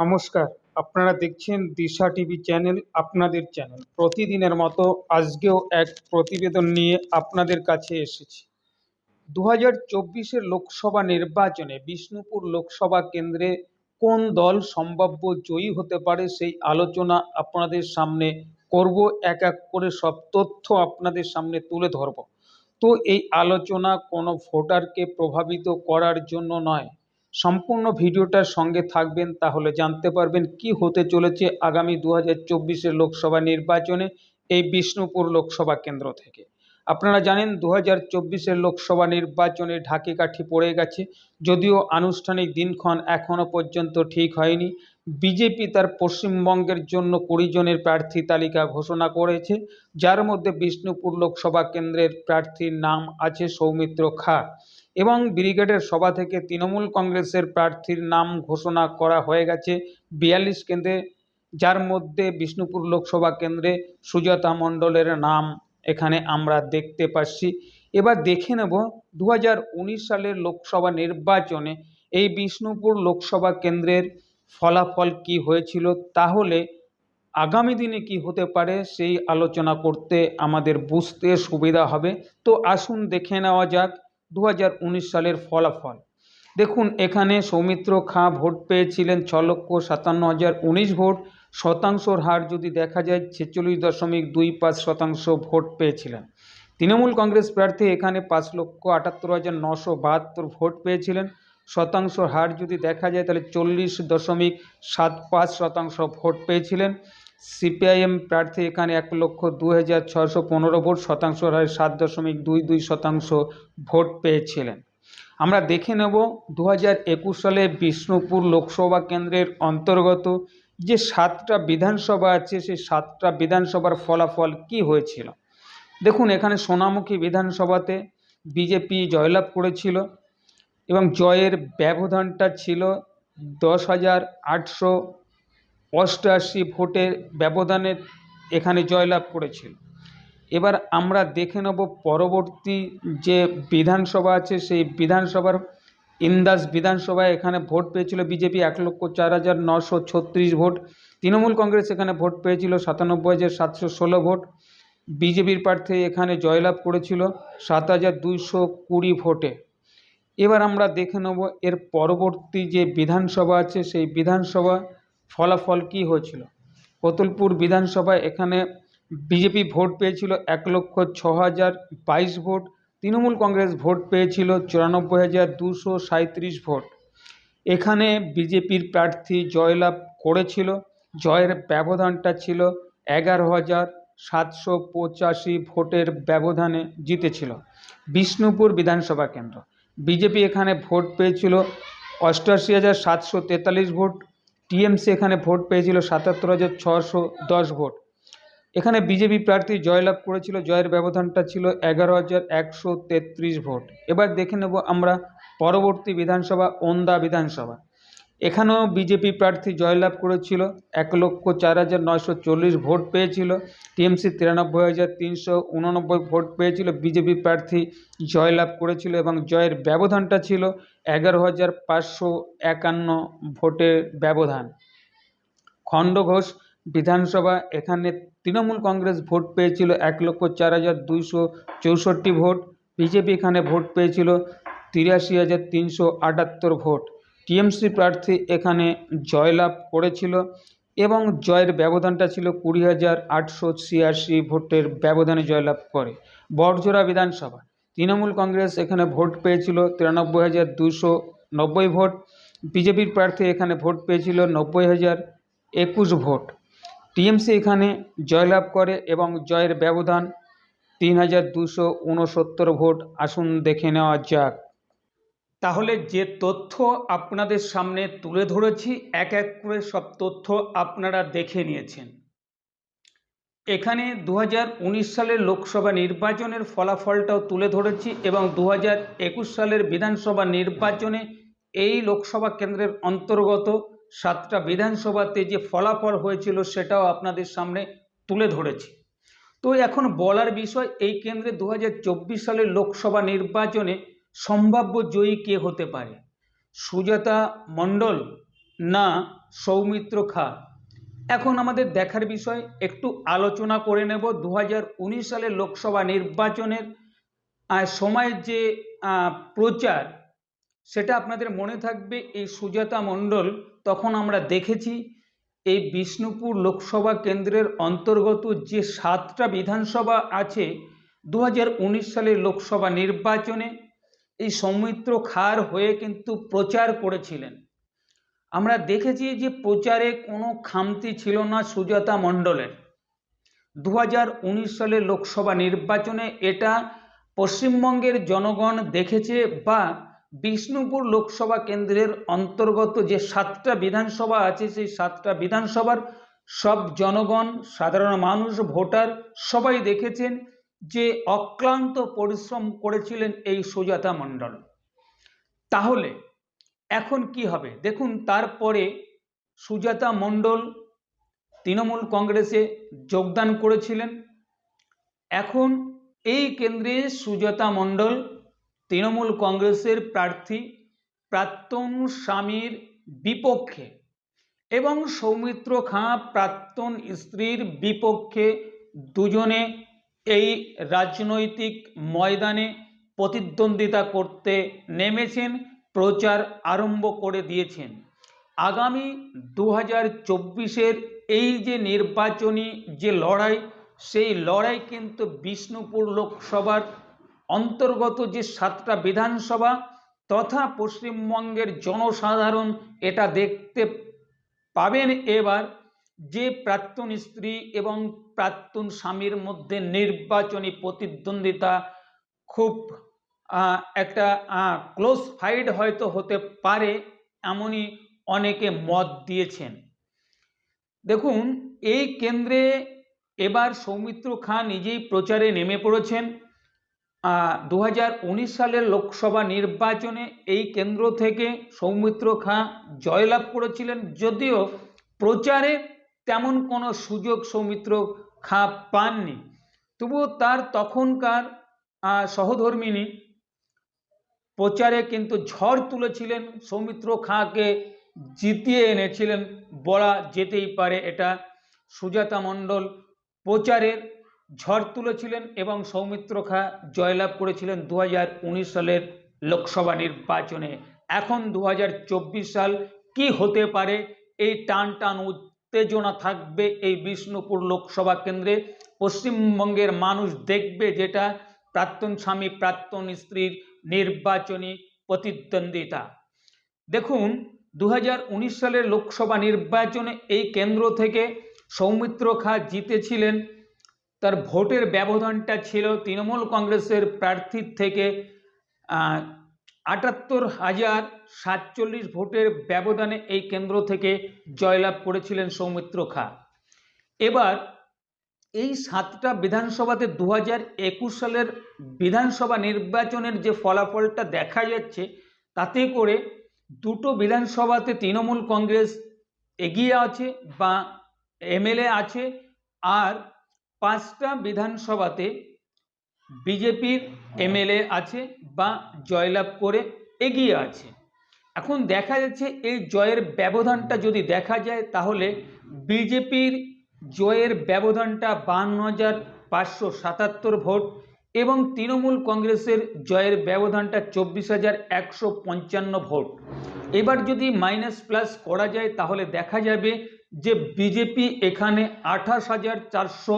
নমস্কার। আপনারা দেখছেন দিশা টিভি চ্যানেল, আপনাদের চ্যানেল। প্রতিদিনের মতো আজকেও এক প্রতিবেদন নিয়ে আপনাদের কাছে এসেছি। দু হাজার চব্বিশের লোকসভা নির্বাচনে বিষ্ণুপুর লোকসভা কেন্দ্রে কোন দল সম্ভাব্য জয়ী হতে পারে সেই আলোচনা আপনাদের সামনে করব। এক এক করে সব তথ্য আপনাদের সামনে তুলে ধরব। তো এই আলোচনা কোনো ভোটারকে প্রভাবিত করার জন্য নয়। সম্পূর্ণ ভিডিওটার সঙ্গে থাকবেন, তাহলে জানতে পারবেন কি হতে চলেছে আগামী দু হাজার লোকসভা নির্বাচনে এই বিষ্ণুপুর লোকসভা কেন্দ্র থেকে। আপনারা জানেন দু হাজার লোকসভা নির্বাচনে ঢাকে কাঠি পড়ে গেছে, যদিও আনুষ্ঠানিক দিনক্ষণ এখনও পর্যন্ত ঠিক হয়নি। বিজেপি তার পশ্চিমবঙ্গের জন্য কুড়ি জনের প্রার্থী তালিকা ঘোষণা করেছে, যার মধ্যে বিষ্ণুপুর লোকসভা কেন্দ্রের প্রার্থীর নাম আছে সৌমিত্র খা। এবং ব্রিগেডের সভা থেকে তৃণমূল কংগ্রেসের প্রার্থীর নাম ঘোষণা করা হয়ে গেছে বিয়াল্লিশ কেন্দ্রে, যার মধ্যে বিষ্ণুপুর লোকসভা কেন্দ্রে সুজাতা মণ্ডলের নাম এখানে আমরা দেখতে পাচ্ছি। এবার দেখে নেব দু হাজার উনিশ সালের লোকসভা নির্বাচনে এই বিষ্ণুপুর লোকসভা কেন্দ্রের ফলাফল কি হয়েছিল, তাহলে আগামী দিনে কি হতে পারে সেই আলোচনা করতে আমাদের বুঝতে সুবিধা হবে। তো আসুন দেখে নেওয়া যাক দু হাজার উনিশ সালের ফলাফল। দেখুন, এখানে সৌমিত্র খাঁ ভোট পেয়েছিলেন ছ লক্ষ সাতান্ন হাজার উনিশ ভোট। শতাংশর হার যদি দেখা যায়, ছেচল্লিশ দশমিক দুই পাঁচ শতাংশ ভোট পেয়েছিলেন। তৃণমূল কংগ্রেস প্রার্থী এখানে পাঁচ লক্ষ আটাত্তর হাজার নশো বাহাত্তর ভোট পেয়েছিলেন। শতাংশ হার যদি দেখা যায়, তাহলে চল্লিশ দশমিক সাত পাঁচ শতাংশ ভোট পেয়েছিলেন। সিপিআইএম প্রার্থী এখানে এক লক্ষ দু হাজার ছশো পনেরো ভোট শতাংশ হারে সাত দশমিক দুই দুই শতাংশ ভোট পেয়েছিলেন। আমরা দেখে নেব দু হাজার একুশ সালে বিষ্ণুপুর লোকসভা কেন্দ্রের অন্তর্গত যে সাতটা বিধানসভা আছে, সেই সাতটা বিধানসভার ফলাফল কি হয়েছিল? দেখুন, এখানে সোনামুখী বিধানসভাতে বিজেপি জয়লাভ করেছিল এবং জয়ের ব্যবধানটা ছিল দশ হাজার আটশো অষ্টআশি ভোটের ব্যবধানে এখানে জয়লাভ করেছিল। এবার আমরা দেখে নেব পরবর্তী যে বিধানসভা আছে, সেই বিধানসভার ইন্দাস বিধানসভায় এখানে ভোট পেয়েছিল বিজেপি এক লক্ষ চার হাজার নশো ছত্রিশ ভোট। তৃণমূল কংগ্রেস এখানে ভোট পেয়েছিল সাতানব্বই হাজার সাতশো ষোলো ভোট। বিজেপির প্রার্থী এখানে জয়লাভ করেছিল সাত হাজার দুইশো কুড়ি ভোটে। এবার আমরা দেখে নেব এর পরবর্তী যে বিধানসভা আছে, সেই বিধানসভা ফলাফল কি হয়েছিল? কতুলপুর বিধানসভায় এখানে বিজেপি ভোট পেয়েছিল এক লক্ষ ছ হাজার বাইশ ভোট, তৃণমূল কংগ্রেস ভোট পেয়েছিল চুরানব্বই হাজার দুশো সাঁত্রিশ ভোট। এখানে বিজেপির প্রার্থী জয়লাভ করেছিল, জয়ের ব্যবধানটা ছিল এগারো হাজার সাতশো পঁচাশি ভোটের ব্যবধানে জিতেছিল। বিষ্ণুপুর বিধানসভা কেন্দ্র। বিজেপি এখানে ভোট পেয়েছিল অষ্টআশি হাজার সাতশো তেতাল্লিশ ভোট টিএমসি এখানে ভোট পেয়েছিল সাতাত্তর হাজার ছশো দশ ভোট। এখানে বিজেপি প্রার্থী জয়লাভ করেছিল, জয়ের ব্যবধানটা ছিল এগারো হাজার একশো তেত্রিশ ভোট। এবার দেখে নেব আমরা পরবর্তী বিধানসভা, ওন্দা বিধানসভা। এখানেও বিজেপি প্রার্থী জয়লাভ করেছিল। এক লক্ষ চার হাজার নয়শো চল্লিশ ভোট পেয়েছিল। টিএমসি তিরানব্বই হাজার তিনশো উননব্বই ভোট পেয়েছিল। বিজেপি প্রার্থী জয়লাভ করেছিল এবং জয়ের ব্যবধানটা ছিল এগারো হাজার পাঁচশো একান্ন ভোটের ব্যবধান। খণ্ডঘোষ বিধানসভা, এখানে তৃণমূল কংগ্রেস ভোট পেয়েছিল এক লক্ষ চার হাজার দুইশো চৌষট্টি ভোট। বিজেপি এখানে ভোট পেয়েছিল তিরাশি হাজার তিনশো আটাত্তর ভোট। টিএমসি প্রার্থী এখানে জয়লাভ করেছিল এবং জয়ের ব্যবধানটা ছিল কুড়ি হাজার আটশো ছিয়াশি ভোটের ব্যবধানে জয়লাভ করে। বড়জোড়া বিধানসভা। তৃণমূল কংগ্রেস এখানে ভোট পেয়েছিল তিরানব্বই হাজার দুশো নব্বই ভোট। বিজেপির প্রার্থী এখানে ভোট পেয়েছিল নব্বই হাজার একুশ ভোট। টিএমসি এখানে জয়লাভ করে এবং জয়ের ব্যবধান তিন হাজার দুশো ভোট। আসুন দেখে নেওয়া যাক। তাহলে যে তথ্য আপনাদের সামনে তুলে ধরেছি, এক এক করে সব তথ্য আপনারা দেখে নিয়েছেন। এখানে দু হাজার উনিশ সালের লোকসভা নির্বাচনের ফলাফলটাও তুলে ধরেছি এবং দু হাজার একুশ সালের বিধানসভা নির্বাচনে এই লোকসভা কেন্দ্রের অন্তর্গত সাতটা বিধানসভাতে যে ফলাফল হয়েছিল সেটাও আপনাদের সামনে তুলে ধরেছি। তো এখন বলার বিষয়, এই কেন্দ্রে দু হাজার চব্বিশ সালের লোকসভা নির্বাচনে সম্ভাব্য জয়ী কে হতে পারে? সুজাতা মণ্ডল না সৌমিত্র খা? এখন আমাদের দেখার বিষয় একটু আলোচনা করে নেব দু হাজার উনিশ সালের লোকসভা নির্বাচনের আহ, সময় যে প্রচার সেটা আপনাদের মনে থাকবে এই সুজাতা মণ্ডল তখন আমরা দেখেছি এই বিষ্ণুপুর লোকসভা কেন্দ্রের অন্তর্গত যে সাতটা বিধানসভা আছে দু হাজার উনিশ সালের লোকসভা নির্বাচনে এই সৌমিত্র খার হয়ে কিন্তু প্রচার করেছিলেন। আমরা দেখেছি যে প্রচারে কোনো খামতি ছিল না সুজাতা মণ্ডলের। দু সালের লোকসভা নির্বাচনে এটা পশ্চিমবঙ্গের জনগণ দেখেছে বা বিষ্ণুপুর লোকসভা কেন্দ্রের অন্তর্গত যে সাতটা বিধানসভা আছে, সেই সাতটা বিধানসভার সব জনগণ, সাধারণ মানুষ, ভোটার সবাই দেখেছেন যে অক্লান্ত পরিশ্রম করেছিলেন এই সুজাতা মণ্ডল। তাহলে এখন কি হবে? দেখুন, তারপরে সুজাতা মণ্ডল তৃণমূল কংগ্রেসে যোগদান করেছিলেন। এখন এই কেন্দ্রে সুজাতা মণ্ডল তৃণমূল কংগ্রেসের প্রার্থী, প্রাক্তন স্বামীর বিপক্ষে এবং সৌমিত্র খাঁ, প্রাক্তন স্ত্রীর বিপক্ষে দুজনে এই রাজনৈতিক ময়দানে প্রতিদ্বন্দ্বিতা করতে নেমেছেন, প্রচার আরম্ভ করে দিয়েছেন। আগামী দু হাজার এই যে নির্বাচনী যে লড়াই, সেই লড়াই কিন্তু বিষ্ণুপুর লোকসভার অন্তর্গত যে সাতটা বিধানসভা তথা পশ্চিমবঙ্গের জনসাধারণ এটা দেখতে পাবেন এবার। যে প্রাক্তন স্ত্রী এবং প্রাক্তন স্বামীর মধ্যে নির্বাচনী প্রতিদ্বন্দ্বিতা খুব একটা ক্লোজ ফাইট হয়তো হতে পারে এমনই অনেকে মত দিয়েছেন। দেখুন, এই কেন্দ্রে এবার সৌমিত্র খাঁ নিজেই প্রচারে নেমে পড়েছেন। দু হাজার উনিশ সালের লোকসভা নির্বাচনে এই কেন্দ্র থেকে সৌমিত্র খাঁ জয়লাভ করেছিলেন, যদিও প্রচারে তেমন কোনো সুযোগ সৌমিত্র খাঁ পাননি। তবুও তার তখনকার আহ, সহধর্মিণী প্রচারে কিন্তু ঝড় তুলেছিলেন সৌমিত্র খাঁকে জিতিয়ে এনেছিলেন বলা যেতেই পারে এটা সুজাতা মণ্ডল প্রচারের ঝড় তুলেছিলেন এবং সৌমিত্র খা জয়লাভ করেছিলেন দু হাজার উনিশ সালের লোকসভা নির্বাচনে। এখন দু হাজার চব্বিশ সাল কি হতে পারে? এই টান টান উত্তেজনা থাকবে এই বিষ্ণুপুর লোকসভা কেন্দ্রে। পশ্চিমবঙ্গের মানুষ দেখবে যেটা প্রাক্তন স্বামী, প্রাক্তন স্ত্রীর নির্বাচনী প্রতিদ্বন্দ্বিতা। দেখুন দু হাজার উনিশ সালের লোকসভা নির্বাচনে এই কেন্দ্র থেকে সৌমিত্র খা জিতেছিলেন। তার ভোটের ব্যবধানটা ছিল তৃণমূল কংগ্রেসের প্রার্থীর থেকে আটাত্তর হাজার সাতচল্লিশ ভোটের ব্যবধানে এই কেন্দ্র থেকে জয়লাভ করেছিলেন সৌমিত্র খা। এবার এই সাতটা বিধানসভাতে দু হাজার একুশ সালের বিধানসভা নির্বাচনের যে ফলাফলটা দেখা যাচ্ছে, তাতে করে দুটো বিধানসভাতে তৃণমূল কংগ্রেস এগিয়ে আছে বা এমএলএ আছে আর পাঁচটা বিধানসভাতে বিজেপির এমএলএ আছে বা জয়লাভ করে এগিয়ে আছে। এখন দেখা যাচ্ছে এই জয়ের ব্যবধানটা যদি দেখা যায়, তাহলে বিজেপির জয়ের ব্যবধানটা বান্ন হাজার পাঁচশো সাতাত্তর ভোট এবং তৃণমূল কংগ্রেসের জয়ের ব্যবধানটা চব্বিশ হাজার একশো পঞ্চান্ন ভোট। এবার যদি মাইনাস প্লাস করা যায়, তাহলে দেখা যাবে যে বিজেপি এখানে আঠাশ হাজার চারশো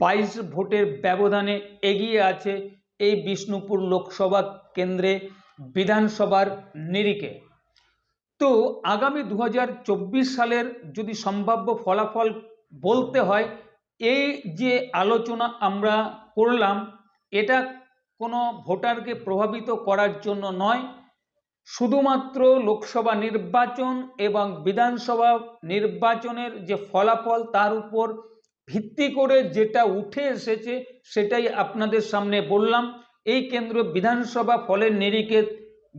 বাইশ ভোটের ব্যবধানে এগিয়ে আছে এই বিষ্ণুপুর লোকসভা কেন্দ্রে বিধানসভার নিরিখে। তো আগামী দু হাজার চব্বিশ সালের যদি সম্ভাব্য ফলাফল বলতে হয়, এই যে আলোচনা আমরা করলাম, এটা কোনো ভোটারকে প্রভাবিত করার জন্য নয় শুধুমাত্র লোকসভা নির্বাচন এবং বিধানসভা নির্বাচনের যে ফলাফল তার উপর ভিত্তি করে যেটা উঠে এসেছে সেটাই আপনাদের সামনে বললাম। এই কেন্দ্র বিধানসভা ফলের নিরিখে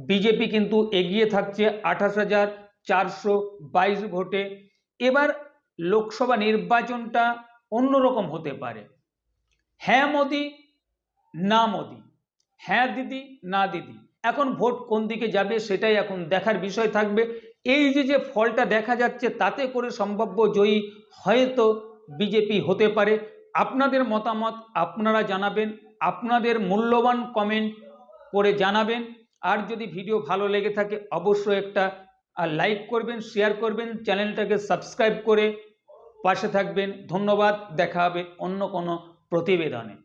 বিজেপি কিন্তু এগিয়ে থাকছে আঠাশ হাজার চারশো বাইশ ভোটে। এবার লোকসভা নির্বাচনটা অন্যরকম হতে পারে। হ্যাঁ মোদি, না মোদি। হ্যাঁ দিদি, না দিদি। এখন ভোট কোন দিকে যাবে সেটাই এখন দেখার বিষয় থাকবে। এই যে যে ফলটা দেখা যাচ্ছে তাতে করে সম্ভাব্য জয়ী হয়তো বিজেপি হতে পারে। আপনাদের মতামত আপনারা জানাবেন, আপনাদের মূল্যবান কমেন্ট করে জানাবেন। আর যদি ভিডিও ভালো লেগে থাকে অবশ্যই একটা লাইক করবেন শেয়ার করবেন, চ্যানেলটাকে সাবস্ক্রাইব করে পাশে থাকবেন। ধন্যবাদ, দেখা হবে অন্য কোনো প্রতিবেদনে।